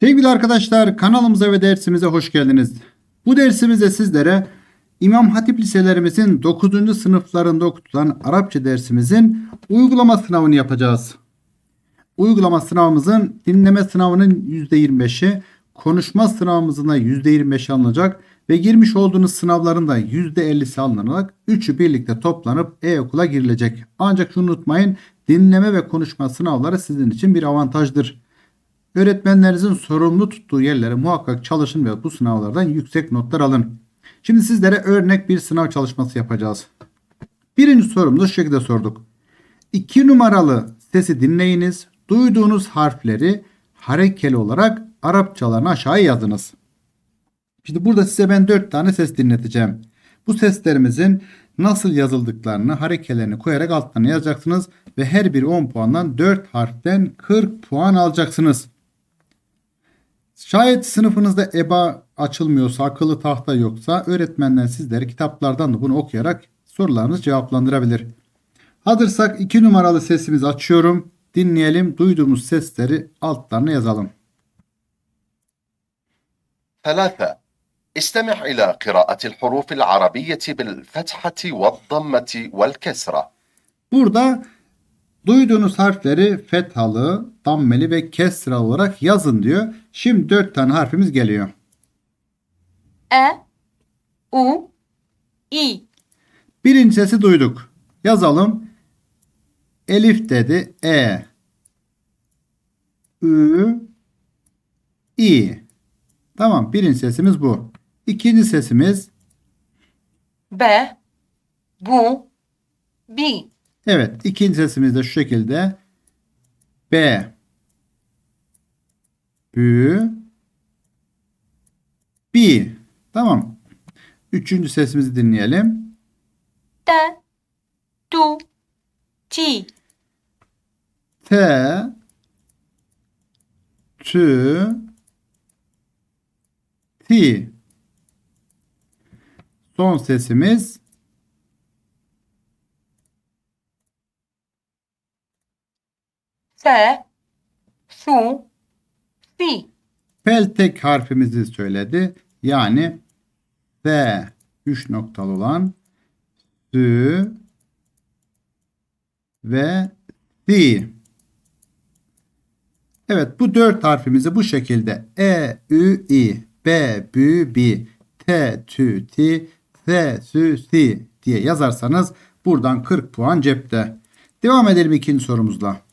Sevgili arkadaşlar kanalımıza ve dersimize hoş geldiniz. Bu dersimizde sizlere İmam Hatip liselerimizin 9. sınıflarında okutulan Arapça dersimizin uygulama sınavını yapacağız. Uygulama sınavımızın dinleme sınavının %25'i, konuşma sınavımızın da %25'i alınacak ve girmiş olduğunuz sınavların da %50'si alınarak üçü birlikte toplanıp e-okula girilecek. Ancak şunu unutmayın dinleme ve konuşma sınavları sizin için bir avantajdır. Öğretmenlerinizin sorumlu tuttuğu yerlere muhakkak çalışın ve bu sınavlardan yüksek notlar alın. Şimdi sizlere örnek bir sınav çalışması yapacağız. Birinci sorumuzu şu şekilde sorduk. İki numaralı sesi dinleyiniz. Duyduğunuz harfleri harekeli olarak Arapçalarını aşağıya yazınız. Şimdi burada size ben dört tane ses dinleteceğim. Bu seslerimizin nasıl yazıldıklarını, harekelerini koyarak altlarına yazacaksınız ve her bir 10 puandan 4 harften 40 puan alacaksınız. Şayet sınıfınızda EBA açılmıyorsa, akıllı tahta yoksa öğretmenler sizlere kitaplardan da bunu okuyarak sorularınızı cevaplandırabilir. Hazırsak 2 numaralı sesimizi açıyorum. Dinleyelim. Duyduğumuz sesleri altlarına yazalım. ثلاثة استمع إلى قراءة الحروف العربية بالفتحة والضمة والكسرة Burada duyduğunuz harfleri fethalı, dammeli ve kesra olarak yazın diyor. Şimdi 4 tane harfimiz geliyor. E, U, I, Birinci sesi duyduk. Yazalım. Elif dedi. E. Ü. İ. Tamam. Birinci sesimiz bu. İkinci sesimiz. B, Bu, B, Evet. ikinci sesimiz de şu şekilde. B. Bü. Bi. Tamam. Üçüncü sesimizi dinleyelim. T, Tu, Ti, T. Tü. Ti. Son sesimiz S, Su, Si, peltek harfimizi söyledi. Yani V 3 noktalı olan Sü ve Si. Evet bu dört harfimizi bu şekilde E, Ü, İ, B, Bü, Bi, T, Tü, Ti, S, Sü, Si diye yazarsanız buradan 40 puan cepte. Devam edelim ikinci sorumuzla.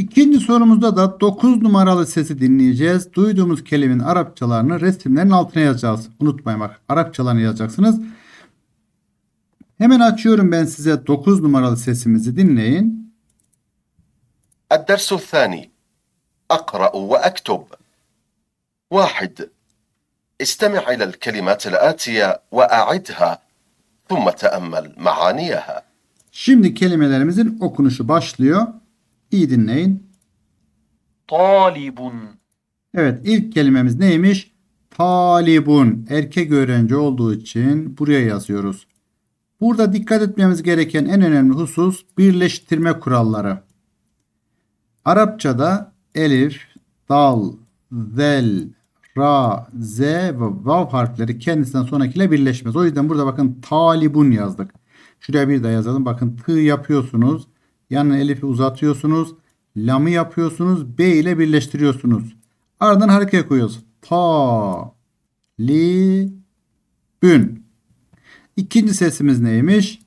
İkinci sorumuzda da 9 numaralı sesi dinleyeceğiz. Duyduğumuz kelimenin Arapçalarını resimlerin altına yazacağız. Unutmayın bak Arapçalarını yazacaksınız. Hemen açıyorum ben size 9 numaralı sesimizi dinleyin. الدرس الثاني أقرأ وأكتب واحد استمع إلى الكلمات الآتية وأعدها ثم تأمل معانيها Şimdi kelimelerimizin okunuşu başlıyor. İyi dinleyin. Talibun. Evet ilk kelimemiz neymiş? Talibun. Erkek öğrenci olduğu için buraya yazıyoruz. Burada dikkat etmemiz gereken en önemli husus birleştirme kuralları. Arapçada elif, dal, zel, ra, z ve vav harfleri kendisinden sonrakiyle birleşmez. O yüzden burada bakın talibun yazdık. Şuraya bir daha yazalım. Bakın tı yapıyorsunuz. Yanına elifi uzatıyorsunuz. Lamı yapıyorsunuz. B ile birleştiriyorsunuz. Ardından hareket koyuyoruz. Ta, li, bün. İkinci sesimiz neymiş?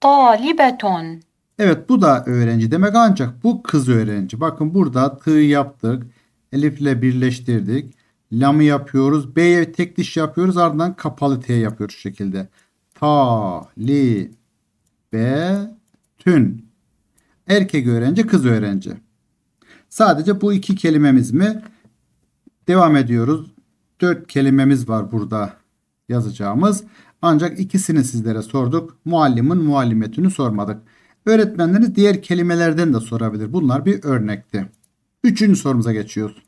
Talibeton, Evet bu da öğrenci demek ancak bu kız öğrenci. Bakın burada tı yaptık. Elifle birleştirdik. Lamı yapıyoruz. B'ye tek diş yapıyoruz. Ardından kapalı T yapıyoruz şu şekilde. Ta, li, be, tün. Erkek öğrenci, kız öğrenci. Sadece bu iki kelimemiz mi? Devam ediyoruz. Dört kelimemiz var burada yazacağımız. Ancak ikisini sizlere sorduk. Muallimin muallimetini sormadık. Öğretmenleriniz diğer kelimelerden de sorabilir. Bunlar bir örnekti. Üçüncü sorumuza geçiyoruz.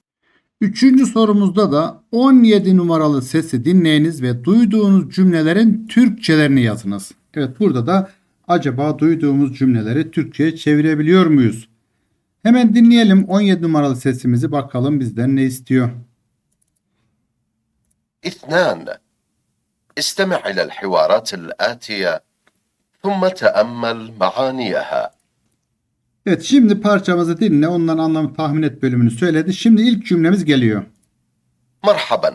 Üçüncü sorumuzda da 17 numaralı sesi dinleyiniz ve duyduğunuz cümlelerin Türkçelerini yazınız. Evet burada da acaba duyduğumuz cümleleri Türkçe'ye çevirebiliyor muyuz? Hemen dinleyelim 17 numaralı sesimizi bakalım bizden ne istiyor. اثنان استمع إلى الحوارات الآتية ثم تأمل معانيها Evet şimdi parçamızı dinle ondan anlamı tahmin et bölümünü söyledi. Şimdi ilk cümlemiz geliyor. مرحبا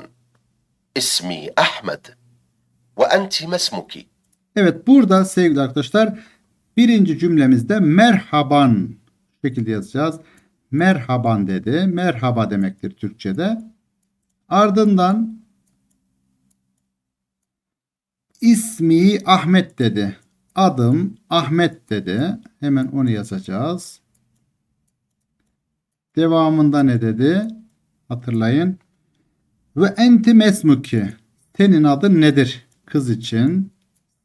اسمي أحمد وأنت ما اسمك؟ Evet burada sevgili arkadaşlar birinci cümlemizde merhaban şekilde yazacağız. Merhaban dedi. Merhaba demektir Türkçe'de. Ardından ismi Ahmet dedi. Adım Ahmet dedi. Hemen onu yazacağız. Devamında ne dedi? Hatırlayın. Ve enti mesmuki. Senin adın nedir? Kız için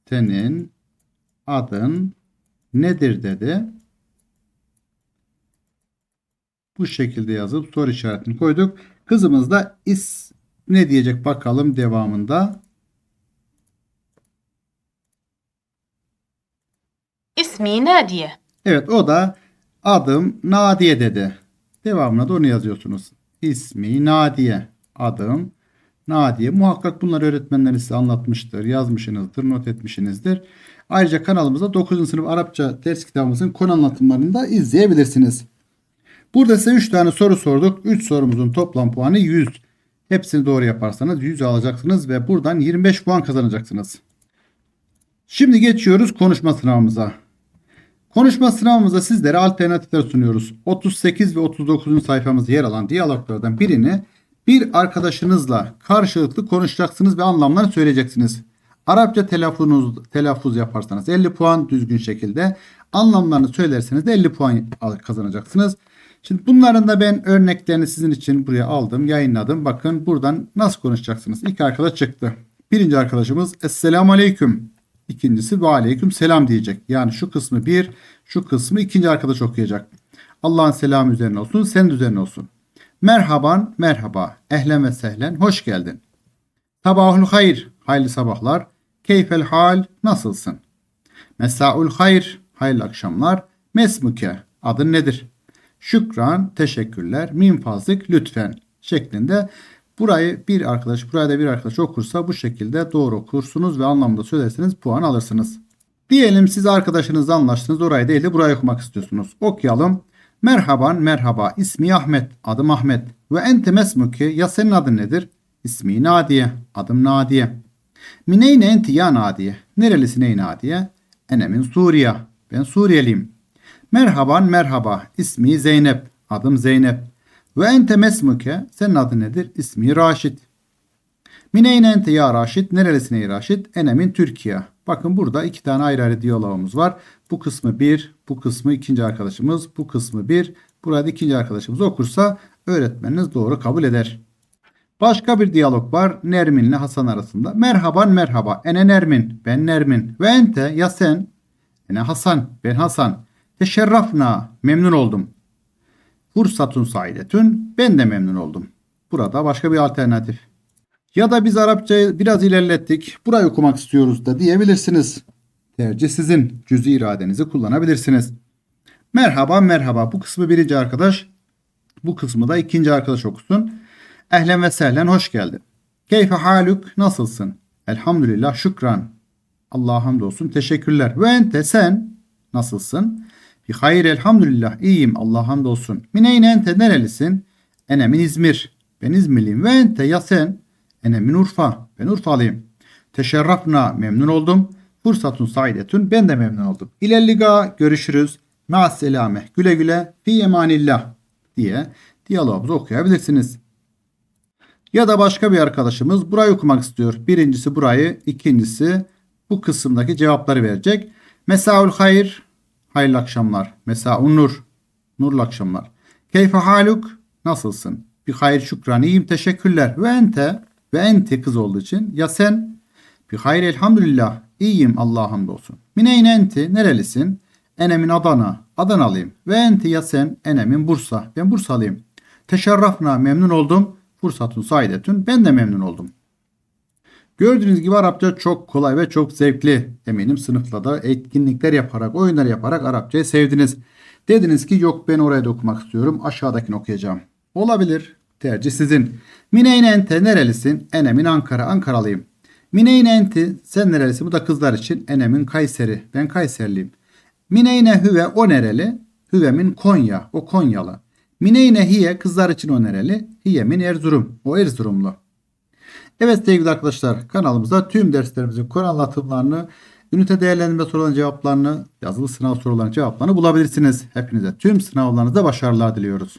senin adın nedir dedi. Bu şekilde yazıp soru işaretini koyduk. Kızımız da is ne diyecek bakalım devamında. İsmi Nadiye. Evet o da adım Nadiye dedi. Devamına da onu yazıyorsunuz. İsmi Nadiye. Adım Nadiye. Muhakkak bunları öğretmenleriniz size anlatmıştır, yazmışsınızdır, not etmişsinizdir. Ayrıca kanalımızda 9. sınıf Arapça ders kitabımızın konu anlatımlarını da izleyebilirsiniz. Burada size 3 tane soru sorduk. 3 sorumuzun toplam puanı 100. Hepsini doğru yaparsanız 100 alacaksınız ve buradan 25 puan kazanacaksınız. Şimdi geçiyoruz konuşma sınavımıza. Konuşma sınavımızda sizlere alternatifler sunuyoruz. 38 ve 39. sayfamızda yer alan diyaloglardan birini bir arkadaşınızla karşılıklı konuşacaksınız ve anlamlarını söyleyeceksiniz. Arapça telaffuz, telaffuz yaparsanız 50 puan düzgün şekilde, anlamlarını söylerseniz de 50 puan kazanacaksınız. Şimdi bunların da ben örneklerini sizin için buraya aldım, yayınladım. Bakın buradan nasıl konuşacaksınız. İlk arkadaş çıktı. Birinci arkadaşımız Esselamu Aleyküm. İkincisi ve aleyküm selam diyecek. Yani şu kısmı bir, şu kısmı ikinci arkadaş okuyacak. Allah'ın selamı üzerine olsun, senin üzerine olsun. Merhaban, merhaba. Ehlen ve sehlen, hoş geldin. Sabahul hayır, hayırlı sabahlar. Keyfel hal, nasılsın? Mesaul hayır, hayırlı akşamlar. Mesmuke, adın nedir? Şükran, teşekkürler. Min fazlık, lütfen şeklinde burayı bir arkadaş, buraya da bir arkadaş okursa bu şekilde doğru okursunuz ve anlamda söylerseniz puan alırsınız. Diyelim siz arkadaşınızla anlaştınız orayı değil de burayı okumak istiyorsunuz. Okuyalım. Merhaban merhaba ismi Ahmet adım Ahmet ve ente mesmuki ya senin adın nedir? İsmi Nadiye adım Nadiye. Mineyne enti ya Nadiye nerelisin ey Nadiye? Ene min Suriye ben Suriyeliyim. Merhaban merhaba ismi Zeynep adım Zeynep. Ve ente mesmuke senin adın nedir? İsmi Raşit. Mineyne ente ya Raşit nerelisin ey Raşit? Ene min Türkiye. Bakın burada iki tane ayrı ayrı diyalogumuz var. Bu kısmı bir, bu kısmı ikinci arkadaşımız, bu kısmı bir. Burada ikinci arkadaşımız okursa öğretmeniniz doğru kabul eder. Başka bir diyalog var Nermin ile Hasan arasında. Merhaban merhaba. Ene Nermin. Ben Nermin. Ve ente ya sen. Ene Hasan. Ben Hasan. Teşerrafna. Memnun oldum. Fursatun saidetün. Ben de memnun oldum. Burada başka bir alternatif. Ya da biz Arapçayı biraz ilerlettik. Burayı okumak istiyoruz da diyebilirsiniz. Tercih sizin. Cüz'i iradenizi kullanabilirsiniz. Merhaba merhaba. Bu kısmı birinci arkadaş. Bu kısmı da ikinci arkadaş okusun. Ehlen ve sehlen hoş geldin. Keyfe haluk nasılsın? Elhamdülillah şükran. Allah'a hamdolsun teşekkürler. Ve ente sen nasılsın? Bi hayır elhamdülillah iyiyim Allah'a hamdolsun. Mineyne ente nerelisin? Ene min İzmir. Ben İzmirliyim. Ve ente ya sen? Ene min Urfa. Ben Urfalıyım. Teşerrafna memnun oldum. Fırsatun saidetun ben de memnun oldum. İlerliga görüşürüz. Ma'as selame. Güle güle. Fi emanillah diye diyalogumuzu okuyabilirsiniz. Ya da başka bir arkadaşımız burayı okumak istiyor. Birincisi burayı, ikincisi bu kısımdaki cevapları verecek. Mesaul hayır, hayırlı akşamlar. Mesaun nur, nurlu akşamlar. Keyfe haluk, nasılsın? Bir hayır şükran, iyiyim teşekkürler. Ve ente, ve enti kız olduğu için ya sen? Bir hayır elhamdülillah, iyiyim Allah'a hamdolsun. Mineyne enti, nerelisin? Enemin Adana, Adanalıyım. Ve enti ya sen? Enemin Bursa, ben Bursalıyım. Teşerrafna, memnun oldum. Fırsatun saidetün, ben de memnun oldum. Gördüğünüz gibi Arapça çok kolay ve çok zevkli. Eminim sınıfta da etkinlikler yaparak, oyunlar yaparak Arapçayı sevdiniz. Dediniz ki yok ben oraya da okumak istiyorum. Aşağıdakini okuyacağım. Olabilir. Tercih sizin. Mineyne ente nerelisin? Enemin Ankara. Ankaralıyım. Mineyne enti sen nerelisin? Bu da kızlar için. Enemin Kayseri. Ben Kayserliyim. Mineyne hüve o nereli? Hüvemin Konya. O Konyalı. Mineyne hiye kızlar için o nereli? Hiyemin Erzurum. O Erzurumlu. Evet sevgili arkadaşlar kanalımızda tüm derslerimizin konu anlatımlarını, ünite değerlendirme sorularının cevaplarını, yazılı sınav sorularının cevaplarını bulabilirsiniz. Hepinize tüm sınavlarınızda başarılar diliyoruz.